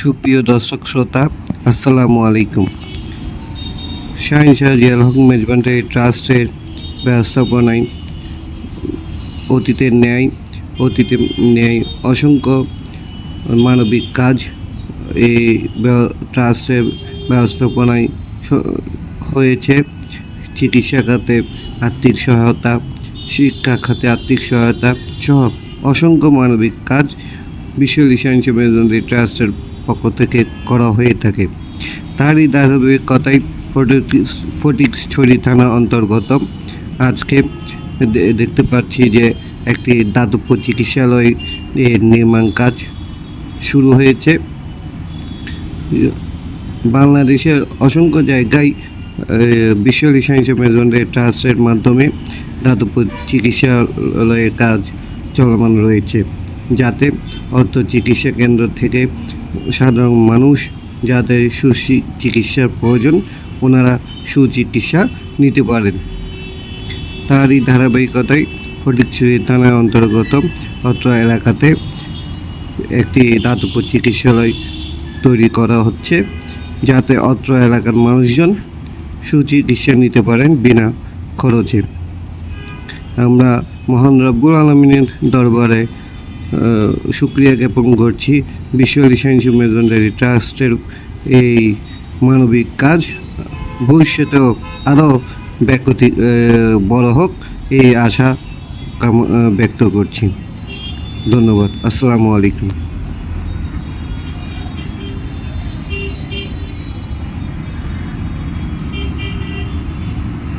সুপ্রিয় দর্শক শ্রোতা, আসসালামু আলাইকুম। শাহিন শাহজিয়াল হক মেজবান্ডারি ট্রাস্টের ব্যবস্থাপনায় অতীতের ন্যায় অতীতের ন্যায় অসংখ্য মানবিক কাজ এই ট্রাস্টের ব্যবস্থাপনায় হয়েছে। চিকিৎসা খাতে আর্থিক সহায়তা, শিক্ষা খাতে আর্থিক সহায়তা সহ অসংখ্য মানবিক কাজ বিশ্ব লিসান মেজবান্ডারি ট্রাস্টের পক্ষ থেকে করা হয়ে থাকে। তারই ধারাবাহিকতায় ফটিকছড়ি থানা অন্তর্গত। আজকে দেখতে পাচ্ছি যে একটি দাতব্য চিকিৎসালয় এর নির্মাণ কাজ শুরু হয়েছে। বাংলাদেশের অসংখ্য জায়গায় বিশ্ব লিসাইন্স মেজন্ডের ট্রাস্টের মাধ্যমে দাতব্য চিকিৎসালয়ের কাজ চলমান রয়েছে। যাতে অর্থ চিকিৎসা কেন্দ্র থেকে সাধারণ মানুষ যাদের সুশি চিকিৎসার প্রয়োজন, ওনারা সুচিকিৎসা নিতে পারেন। তারই ধারাবাহিকতায় ফটিকছড়ি থানার অন্তর্গত অত্র এলাকাতে একটি দাতব্য চিকিৎসালয় তৈরি করা হচ্ছে, যাতে অত্র এলাকার মানুষজন সুচিকিৎসা নিতে পারেন বিনা খরচে। আমরা মহান রব্বুল আলমিনের দরবারে সুক্রিয়া জ্ঞাপন করছি। বিশ্ব রিসাইন্স মেজন্ডারি ট্রাস্টের এই মানবিক কাজ। ভবিষ্যতেও আরও ব্যাকতি বড় হোক এই আশা ব্যক্ত করছি। ধন্যবাদ। আসসালামু আলাইকুম।